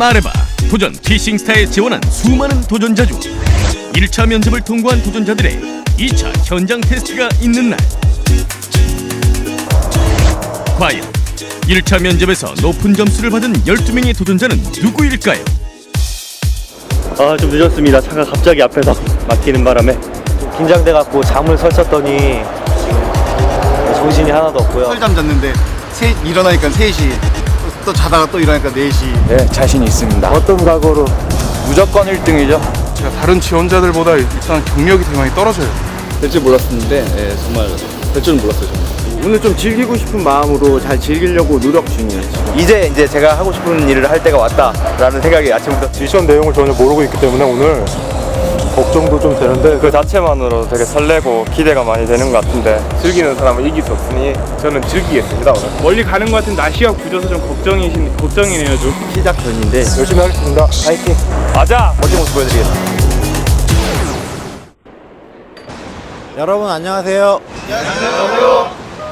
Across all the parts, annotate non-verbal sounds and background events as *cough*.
말해봐 도전 피싱스타에 지원한 수많은 도전자 중 1차 면접을 통과한 도전자들의 2차 현장 테스트가 있는 날 과연 1차 면접에서 높은 점수를 받은 12명의 도전자는 누구일까요? 아 좀 늦었습니다. 차가 갑자기 앞에서 막히는 바람에 긴장돼 갖고 잠을 설쳤더니 지금 정신이 하나도 없고요. 설잠 잤는데 세, 일어나니까 3시 또, 또 자다가 또 일어나니까 4시 네, 자신 있습니다. 어떤 각오로 무조건 1등이죠. 제가 다른 지원자들보다 일단 경력이 되게 많이 떨어져요. 될 줄 몰랐었는데 예, 정말 될 줄은 몰랐어요. 정말. 오늘 좀 즐기고 싶은 마음으로 잘 즐기려고 노력 중이에요. 지금. 이제 이제 제가 하고 싶은 일을 할 때가 왔다라는 생각이 아침부터 미션 내용을 전혀 모르고 있기 때문에 오늘 걱정도 좀 되는데 그 자체만으로 되게 설레고 기대가 많이 되는 것 같은데 즐기는 사람은 이길 수 없으니 저는 즐기겠습니다 오늘 멀리 가는 것 같은 날씨가 굳어서 좀 걱정이신 걱정이네요 좀. 시작 전인데 열심히 하겠습니다. 파이팅 맞아 멋진 모습 보여드리겠습니다. 여러분 안녕하세요. 안녕하세요.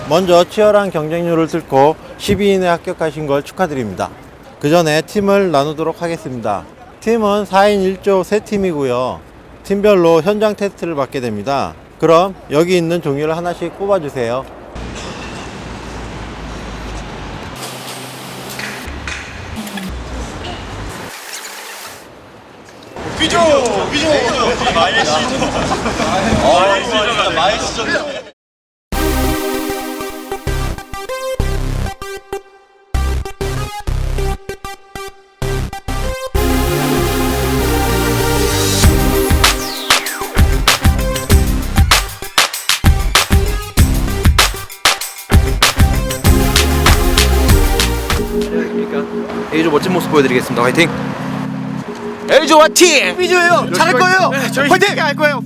먼저 치열한 경쟁률을 뚫고 12인에 합격하신 걸 축하드립니다. 그 전에 팀을 나누도록 하겠습니다. 팀은 4인 1조 3팀이고요. 팀별로 현장 테스트를 받게 됩니다. 그럼 여기 있는 종이를 하나씩 뽑아주세요. A조 멋진 모습 보여드리겠습니다. 화이팅! A조와 팀! B조예요! 잘할 거예요! 화이팅! 할 거예요!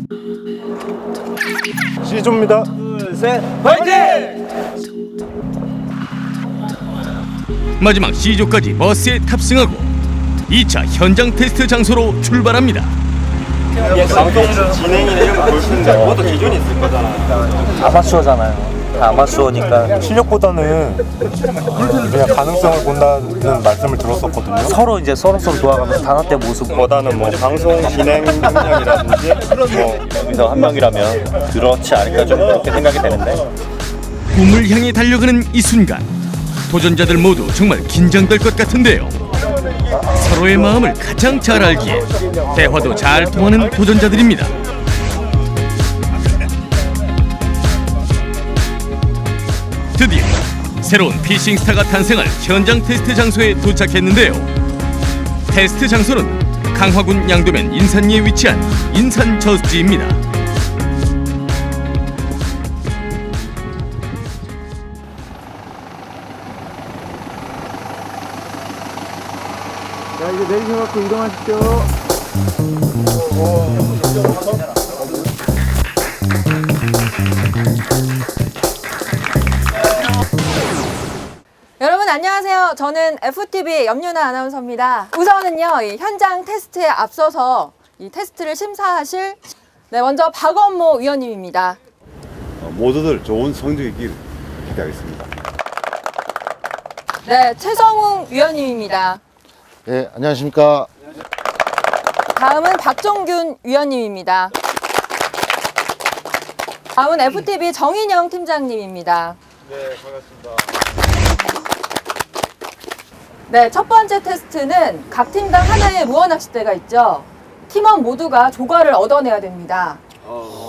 C조입니다. 마지막 C조까지 버스에 탑승하고 2차 현장 테스트 장소로 출발합니다 방송 진행이나 볼 텐데 그것도 기준이 있을 거잖아. 아마추어잖아요. 다 아마추어니까 실력보다는 그냥 가능성을 본다는 말씀을 들었었거든요. 서로 이제 서로 서로 도와가면서 단합된 모습 보다는 뭐 방송 진행 능력이라든지 뭐 여기서 한 명이라면 그렇지 않을까 좀 그렇게 생각이 되는데. 꿈을 향해 달려가는 이 순간 도전자들 모두 정말 긴장될 것 같은데요. 서로의 마음을 가장 잘 알기에 대화도 잘 통하는 도전자들입니다 드디어 새로운 피싱 스타가 탄생할 현장 테스트 장소에 도착했는데요 테스트 장소는 강화군 양도면 인산리에 위치한 인산 저수지입니다 자 이제 내리셔갖고 이동하십시오. 여러 안녕하세요. 저는 FTV 염유나 아나운서입니다. 우선은요, 이 현장 테스트에 앞서서 이 테스트를 심사하실 네, 먼저 박원모 위원님입니다. 모두들 좋은 성적이길 기대하겠습니다. 네, 최성웅 위원님입니다. 네, 안녕하십니까. 다음은 박종균 위원님입니다. 다음은 FTV 정인영 팀장님입니다. 네, 반갑습니다. 네, 첫 번째 테스트는 각 팀당 하나의 무어 낚싯대가 있죠. 팀원 모두가 조과를 얻어내야 됩니다.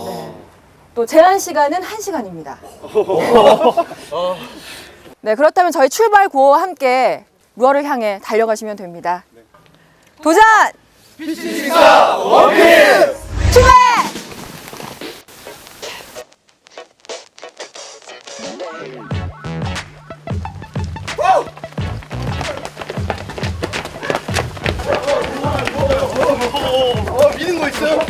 네. 또 제한 시간은 1시간입니다. *laughs* 네, 그렇다면 저희 출발 구호와 함께 무어를 향해 달려가시면 됩니다. 도전! 출발! Yok.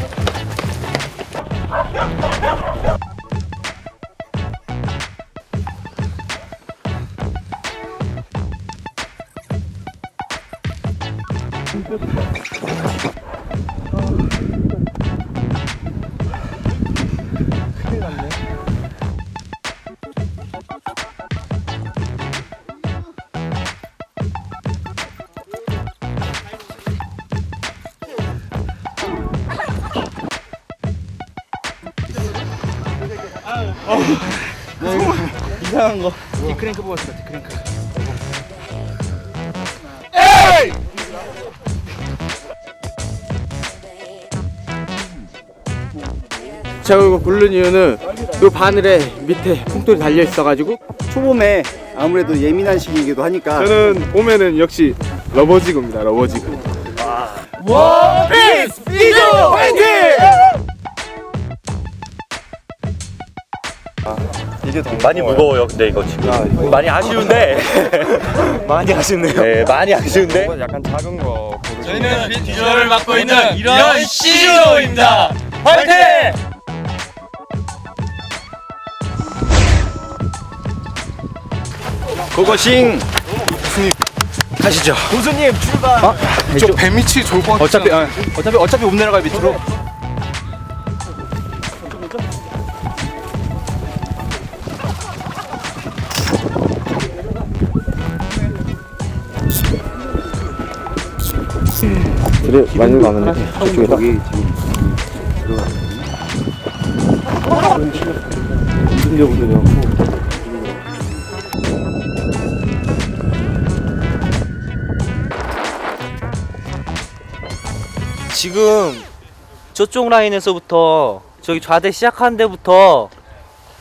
이상한 거. 제가 이거 굴른 이유는 요 바늘에 밑에 콩돌이 달려 있어가지고 초봄에 아무래도 예민한 시기이기도 하니까 저는 봄에는 역시 러버지그입니다. 러버지그. 이 게 더 많이 무거워요. 근데 이거 지금 많이 아쉬운데. *laughs* 많이 아쉽네요. 네, 많이 아쉬운데. 약간 작은 거 고르시면 비주얼을 맡고 있는 이런 CEO입니다. 화이팅! 고고싱. 가시죠. 교수님 출발. 이쪽. 배 밑이 좋을 것 같아 어차피 어, 어차피 어차피 못 내려가 밑으로 그래 많이 가는데 저쪽에다. 지금 저쪽 라인에서부터 저기 좌대 시작하는 데부터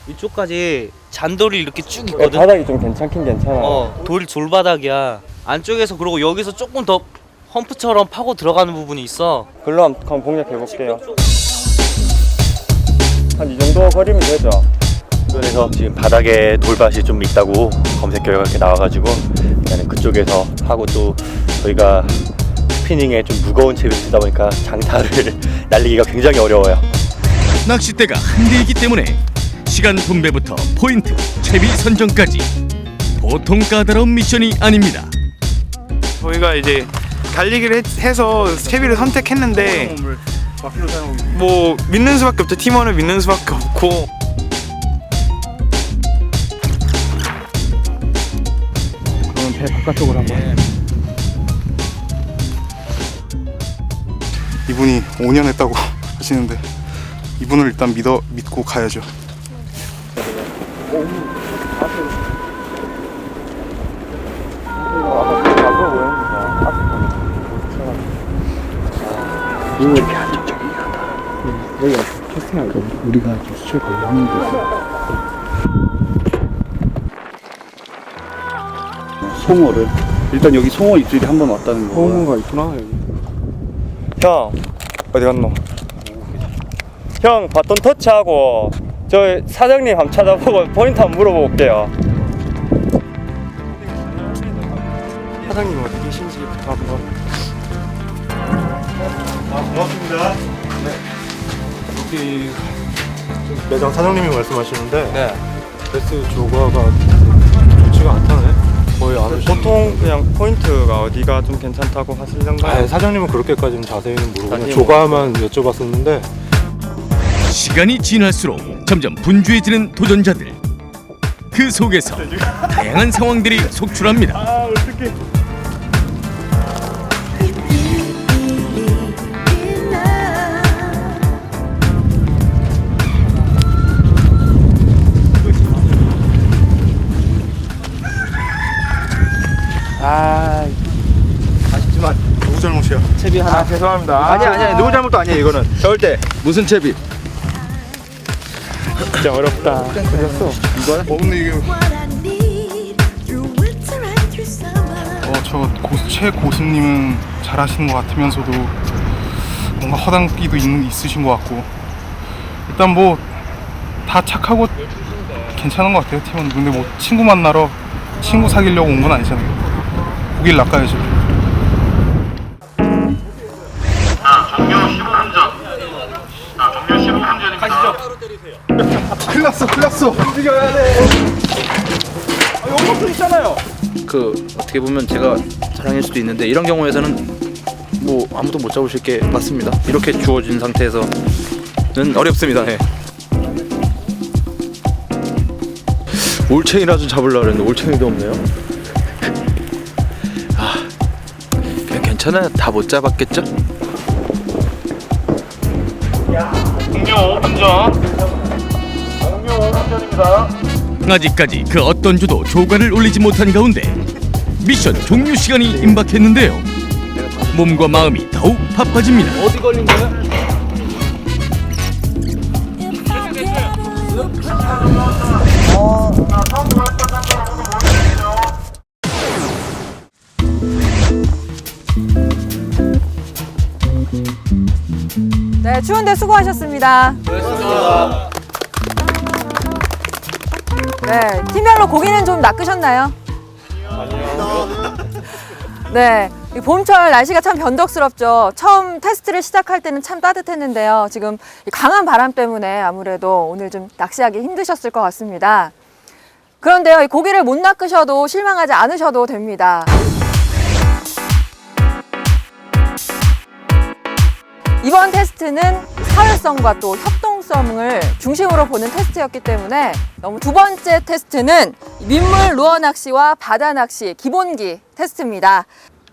이쪽까지 잔돌이 이렇게 쭉 있거든. 바닥이 좀 괜찮긴 괜찮아. 어, 돌 졸바닥이야. 안쪽에서 그리고 여기서 조금 더 험프처럼 파고 들어가는 부분이 있어. 글로 한번 한번 공략해 볼게요. 한 이 정도 거리면 되죠. 그래서 지금 바닥에 돌밭이 좀 있다고 검색 결과가 이렇게 나와가지고 나는 그쪽에서 하고 또 저희가 스피닝에 좀 무거운 채비를 쓰다 보니까 장타를 *laughs* 날리기가 굉장히 어려워요. 낚싯대가 한 대이기 때문에 시간 분배부터 포인트, 채비 선정까지 보통 까다로운 미션이 아닙니다. 저희가 이제 달리기를 했- 해서 채비를 선택했는데 뭐 믿는 수밖에 없죠. 팀원을 믿는 수밖에 없고 이분이 5년 했다고 *laughs* 하시는데 이분을 일단 믿어 믿고 가야죠. 송어를 일단 여기 송어 입질이 한 번 왔다는 거. 호응가 있구나 여기. 형 어디 갔노? 형 바톤 터치하고 저 사장님 한번 찾아보고 포인트 한번 물어보고 올게요. 사장님 어디 계신지부터 한번. 고맙습니다. 여기 매장 사장님이 말씀하시는데 베스 조과가 좋지가 않다네. 거의 안 오시는. 보통 그냥 포인트가 어디가 좀 괜찮다고 하시던가요? 아, 사장님은 그렇게까지는 자세히는 모르고 그냥 사장님. 조과만 여쭤봤었는데 시간이 지날수록 점점 분주해지는 도전자들. 그 속에서 다양한 상황들이 속출합니다. 누구 아 죄송합니다. 아니야 아니야 누구 잘못도 아니야 이거는. 절대. 무슨 채비? 진짜 어렵다. 어 근데 이게 어저 최 고수님은 잘하시는 것 같으면서도 뭔가 허당기도 있, 있으신 것 같고. 일단 뭐 다 착하고 괜찮은 것 같아요 팀은 근데 뭐 친구 만나러 친구 사귀려고 온 건 아니잖아요. 고기를 낚아야죠 났어 큰일 났어 그 어떻게 보면 제가 자랑일 수도 있는데 이런 경우에서는 뭐 아무도 못 잡으실 게 맞습니다. 이렇게 주어진 상태에서는 어렵습니다. 네. 올챙이라도 잡으려고 했는데 올챙이도 없네요. 아, 그냥 괜찮아요. 다 못 잡았겠죠? 공룡 5분 전. 공룡 아직까지 그 어떤 조도 조가를 올리지 못한 가운데 미션 종료 시간이 임박했는데요. 몸과 마음이 더욱 바빠집니다. 어디 걸린 거야? 네, 추운데 수고하셨습니다. 네, 팀별로 고기는 좀 낚으셨나요? 네, 이 봄철 날씨가 참 변덕스럽죠. 처음 테스트를 시작할 때는 참 따뜻했는데요. 지금 이 강한 바람 때문에 아무래도 오늘 좀 낚시하기 힘드셨을 것 같습니다. 그런데요, 이 고기를 못 낚으셔도 실망하지 않으셔도 됩니다. 이번 테스트는 사회성과 또 협동 성을 중심으로 보는 테스트였기 때문에 너무 두 번째 테스트는 민물 루어 낚시와 바다 낚시 기본기 테스트입니다.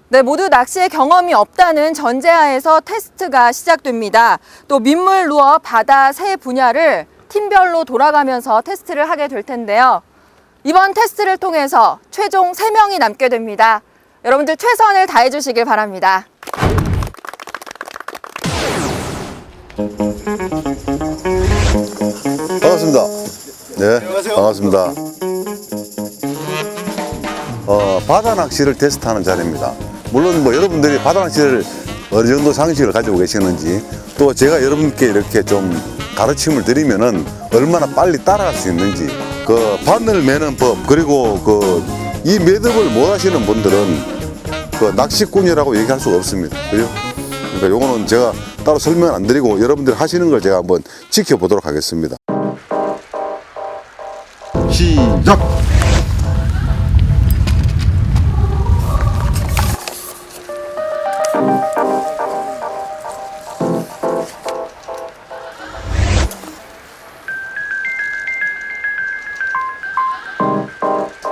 네, 모두 낚시의 경험이 없다는 전제하에서 테스트가 시작됩니다. 또 민물 루어 바다 세 분야를 팀별로 돌아가면서 테스트를 하게 될 텐데요. 이번 테스트를 통해서 최종 세명이 남게 됩니다. 여러분들 최선을 다해 주시길 바랍니다. 반갑습니다. 네, 반갑습니다. 어, 바다 낚시를 테스트하는 자리입니다. 물론 뭐 여러분들이 바다 낚시를 어느 정도 상식을 가지고 계시는지 또 제가 여러분께 이렇게 좀 가르침을 드리면은 얼마나 빨리 따라갈 수 있는지 그 바늘 매는 법 그리고 그 이 매듭을 못 하시는 분들은 그 낚시꾼이라고 얘기할 수가 없습니다. 그죠? 그러니까 요거는 제가 따로 설명 안 드리고 여러분들 하시는 걸 제가 한번 지켜보도록 하겠습니다. 시작!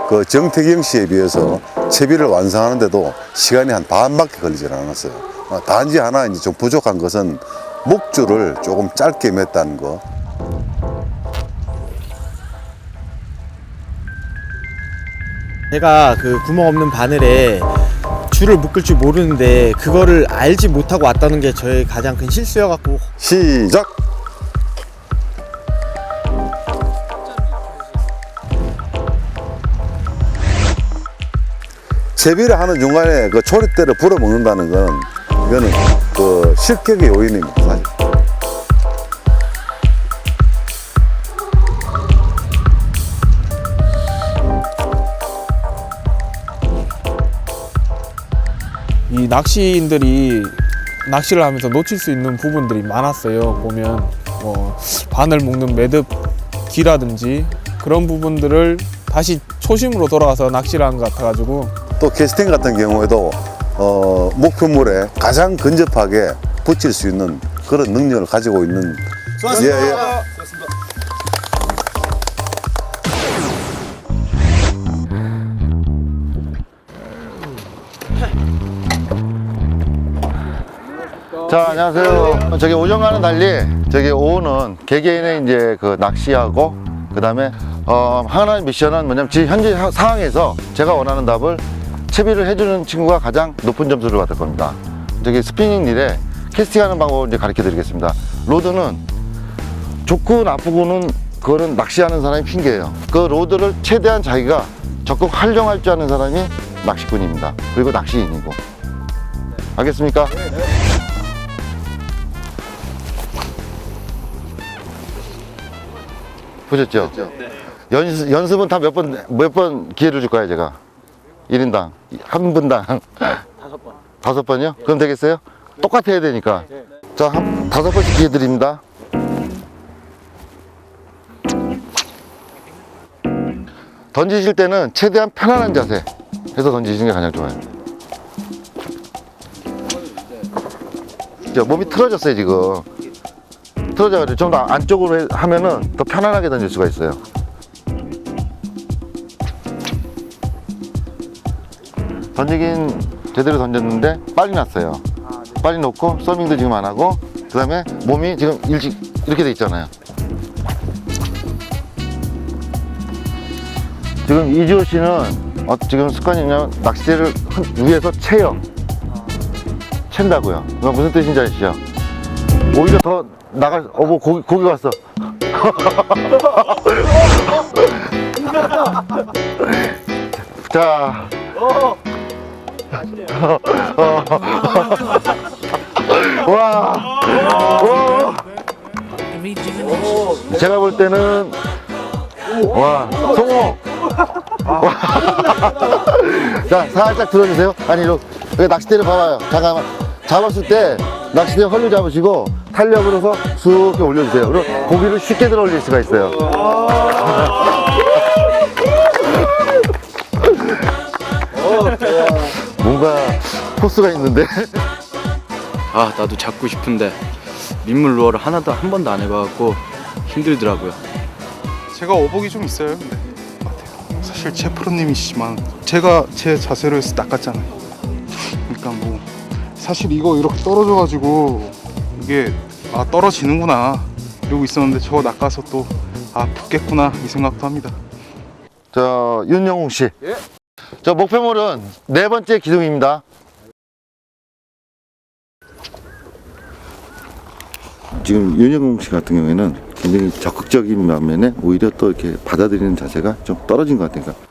그 정태경 씨에 비해서 채비를 완성하는데도 시간이 한 반밖에 걸리질 않았어요. 어, 단지 하나 이제 좀 부족한 것은 목줄을 조금 짧게 맸다는 거. 제가 그 구멍 없는 바늘에 줄을 묶을 줄 모르는데 그거를 알지 못하고 왔다는 게 저의 가장 큰 실수여갖고 시작! 채비를 하는 중간에 그 초리대를 불어 먹는다는 거는 이거는 그 실격의 요인입니다. 사실. 이 낚시인들이 낚시를 하면서 놓칠 수 있는 부분들이 많았어요. 보면 뭐 바늘 묶는 매듭 기라든지 그런 부분들을 다시 초심으로 돌아가서 낚시를 한 것 같아가지고 또 캐스팅 같은 경우에도 어, 목표물에 가장 근접하게 붙일 수 있는 그런 능력을 가지고 있는 예, 예. 자, 안녕하세요. 저기 오전과는 달리 저기 오후는 개개인의 이제 그 낚시하고 그 다음에 어 하나의 미션은 뭐냐면 지금 현재 하- 상황에서 제가 원하는 답을 채비를 해주는 친구가 가장 높은 점수를 받을 겁니다. 저기 스피닝 릴에 캐스팅하는 방법을 이제 가르쳐 드리겠습니다. 로드는 좋고 나쁘고는 그거는 낚시하는 사람이 핑계예요. 그 로드를 최대한 자기가 적극 활용할 줄 아는 사람이 낚시꾼입니다. 그리고 낚시인이고. 알겠습니까? 보셨죠? 연습, 연습은 다 몇 번, 몇 번 기회를 줄 거야, 제가. 1인당. 한 분당. 다섯 번. 다섯 번이요? 그럼 되겠어요? 똑같아야 되니까. 자, 한, 다섯 번씩 기회 드립니다. 던지실 때는 최대한 편안한 자세 해서 던지시는 게 가장 좋아요. 자, 몸이 틀어졌어요, 지금. 틀어져가지고 좀 더 안쪽으로 해- 하면은 더 편안하게 던질 수가 있어요. 던지긴 제대로 던졌는데 빨리 났어요. 빨리 놓고 서밍도 지금 안 하고 그 다음에 몸이 지금 일찍 이렇게 돼 있잖아요. 지금 이지호 씨는 어, 지금 습관이냐면 흔- 위에서 채요. 챈다고요. 무슨 뜻인지 아시죠? 오히려 더 나갈, 어, 뭐, 고기, 고기 왔어. *laughs* 자. *laughs* 와. 와. 제가 볼 때는 와 송호 와. *laughs* 자 살짝 들어주세요 아니 이렇게 낚싯대를 봐봐요 잠깐만 잡았을 때 낚싯대 헐로 잡으시고 탄력으로서 쑥 이렇게 올려주세요 그럼 고기를 쉽게 들어 올릴 수가 있어요 뭔가 포스가 있는데 아 나도 잡고 싶은데 민물 루어를 하나도 한 번도 안 해봐갖고 힘들더라고요. 제가 어복이 좀 있어요 근데 같아요. 사실 제 프로님이시지만 제가 제 자세로 해서 낚았잖아요 그러니까 뭐 사실 이거 이렇게 떨어져가지고 이게 아 떨어지는구나 이러고 있었는데 저거 낚아서 또 아 붙겠구나 이 생각도 합니다 저 윤영웅 씨. 저 목표물은 네 번째 기둥입니다. 지금 윤영웅 씨 같은 경우에는 굉장히 적극적인 반면에 오히려 또 이렇게 받아들이는 자세가 좀 떨어진 것 같아요. 그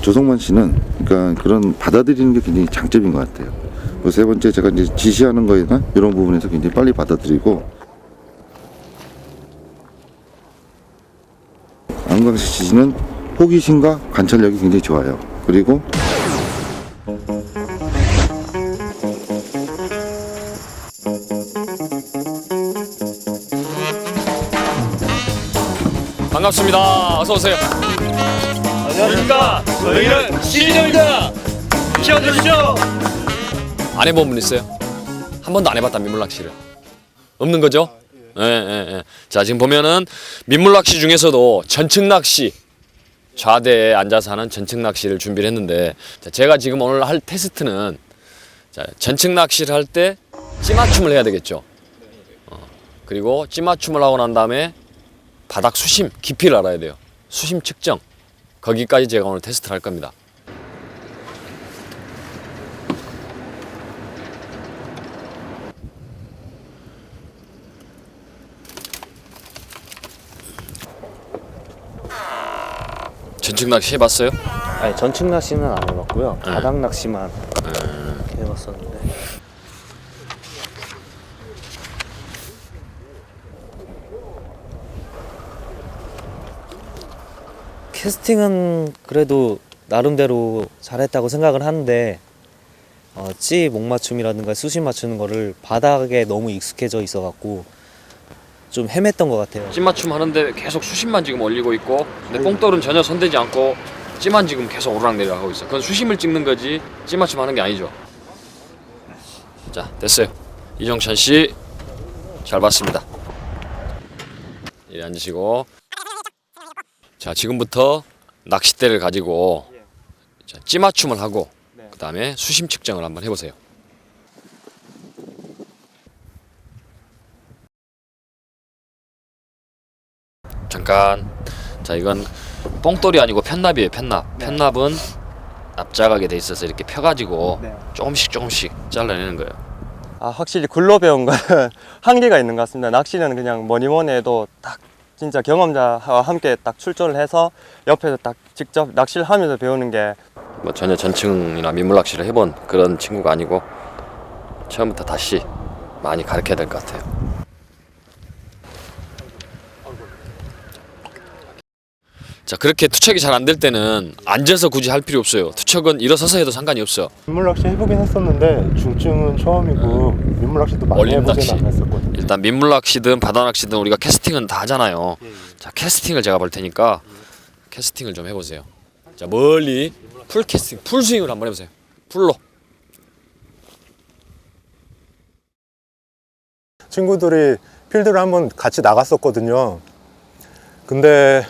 조성만 씨는 그러니까 그런 받아들이는 게 굉장히 장점인 것 같아요. 그세 번째 제가 이제 지시하는 거나 이런 부분에서 굉장히 빨리 받아들이고 안광식 씨는 호기심과 관찰력이 굉장히 좋아요. 그리고 반갑습니다. 어서 오세요. 안녕하십니까. 저희는 시리즈입니다. 키워주십시오. 안 해본 분 있어요? 한 번도 안 해봤다 민물 낚시를. 없는 거죠? 예, 예, 예. 자 지금 보면은 민물 낚시 중에서도 전층 낚시 좌대에 앉아서 하는 전층 낚시를 준비를 했는데 자, 제가 지금 오늘 할 테스트는 자, 전층 낚시를 할 때 찌맞춤을 해야 되겠죠. 어, 그리고 찌맞춤을 하고 난 다음에 바닥 수심 깊이를 알아야 돼요. 수심 측정. 거기까지 제가 오늘 테스트를 할 겁니다. 전층 낚시 해봤어요? 아니 전층 낚시는 안 해봤고요. 네. 바닥 낚시만 해봤었는데. 캐스팅은 그래도 나름대로 잘했다고 생각을 하는데 어, 찌 목 맞춤이라든가 수심 맞추는 거를 바닥에 너무 익숙해져 있어 갖고 좀 헤맸던 것 같아요. 찜맞춤 하는데 계속 수심만 지금 올리고 있고 근데 뽕돌은 전혀 손대지 않고 찜만 지금 계속 오르락내리락 하고 있어. 그건 수심을 찍는 거지 찜맞춤 하는 게 아니죠. 자 됐어요. 이정찬 씨 잘 봤습니다. 이리 앉으시고 자 지금부터 낚싯대를 가지고 자, 찌맞춤을 하고 그 다음에 수심 측정을 한번 해보세요. 잠깐. 자, 이건 뽕돌이 아니고 편납이에요. 편납. 편납은 납작하게 돼 있어서 이렇게 펴가지고 조금씩 조금씩 잘라내는 거예요. 아 확실히 글로 배운 거는 *laughs* 한계가 있는 것 같습니다. 낚시는 그냥 뭐니 뭐니 해도 딱 진짜 경험자와 함께 딱 출전을 해서 옆에서 딱 직접 낚시를 하면서 배우는 게 뭐 전혀 전층이나 민물 낚시를 해본 그런 친구가 아니고 처음부터 다시 많이 가르쳐야 될 것 같아요. 자 그렇게 투척이 잘 안 될 때는 앉아서 굳이 할 필요 없어요. 투척은 일어서서 해도 상관이 없어. 민물낚시 해보긴 했었는데 중증은 처음이고 민물낚시도 많이 해보진 낚시. 않았었거든요 일단 민물 낚시든 바다 낚시든 우리가 캐스팅은 다 하잖아요. 자 캐스팅을 제가 볼 테니까 캐스팅을 좀 해보세요. 자 멀리 풀 캐스팅, 풀 스윙을 한번 해보세요. 풀로. 친구들이 필드를 한번 같이 나갔었거든요 근데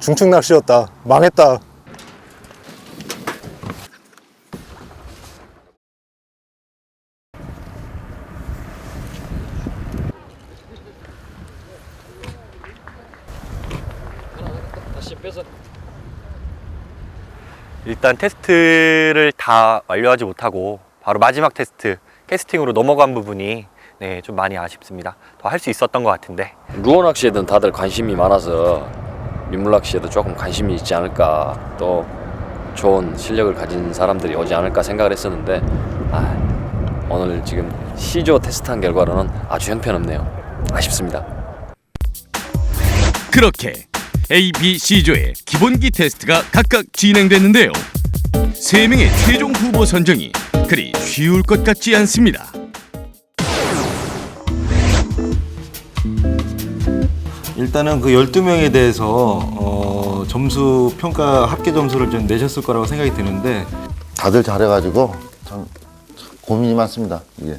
중증 낚시였다 망했다 일단 테스트를 다 완료하지 못하고 바로 마지막 테스트 캐스팅으로 넘어간 부분이 네, 좀 많이 아쉽습니다. 더 할 수 있었던 것 같은데 루어 낚시에는 다들 관심이 많아서 민물 낚시에도 조금 관심이 있지 않을까 또 좋은 실력을 가진 사람들이 오지 않을까 생각을 했었는데 아, 오늘 지금 C조 테스트한 결과로는 아주 형편없네요. 아쉽습니다. 그렇게 A, B, C조의 기본기 테스트가 각각 진행됐는데요. 세 명의 최종 후보 선정이 그리 쉬울 것 같지 않습니다. 일단은 그 12명에 대해서 어, 점수 평가 합계 점수를 좀 내셨을 거라고 생각이 드는데 다들 잘해가지고 참 고민이 많습니다. 이게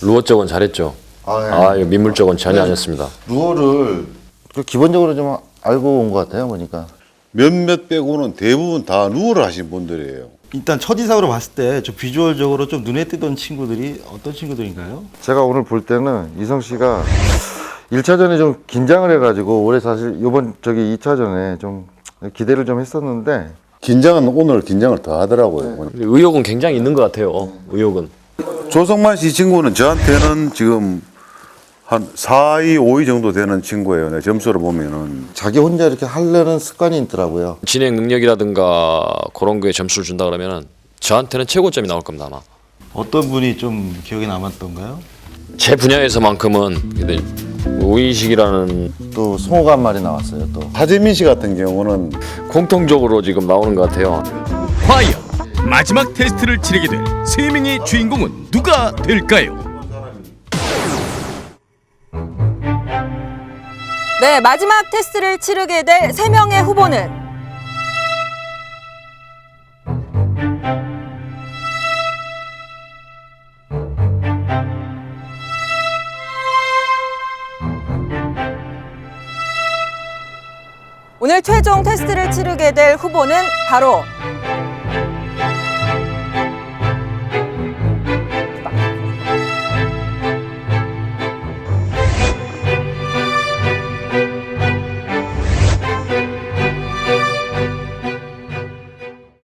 루어 쪽은 잘했죠. 아, 예. 아, 이거 민물 쪽은 전혀 아니었습니다. 루어를 그 기본적으로 좀 알고 온 것 같아요 보니까 몇몇 빼고는 대부분 다 누워를 하신 분들이에요. 일단 첫인상으로 봤을 때 저 비주얼적으로 좀 눈에 띄던 친구들이 어떤 친구들인가요? 제가 오늘 볼 때는 이성 씨가 1차전에 좀 긴장을 해가지고 올해 사실 이번 저기 2차전에 좀 기대를 좀 했었는데 긴장은 오늘 긴장을 더 하더라고요. 의욕은 굉장히 있는 것 같아요. 의욕은. 조성만 씨 친구는 저한테는 지금 한 4위, 5위 정도 되는 친구예요. 내 점수를 보면은. 자기 혼자 이렇게 하려는 습관이 있더라고요. 진행 능력이라든가 그런 거에 점수를 준다 그러면은 저한테는 최고점이 나올 겁니다 아마. 어떤 분이 좀 기억에 남았던가요? 제 분야에서만큼은 근데 우의식이라는 또 송호가 한 마리 나왔어요. 또 하재민 씨 같은 경우는 공통적으로 지금 나오는 것 같아요. 과연 마지막 테스트를 치르게 될 세 명의 주인공은 누가 될까요? 네, 마지막 테스트를 치르게 될 세명의 후보는? 오늘 최종 테스트를 치르게 될 후보는 바로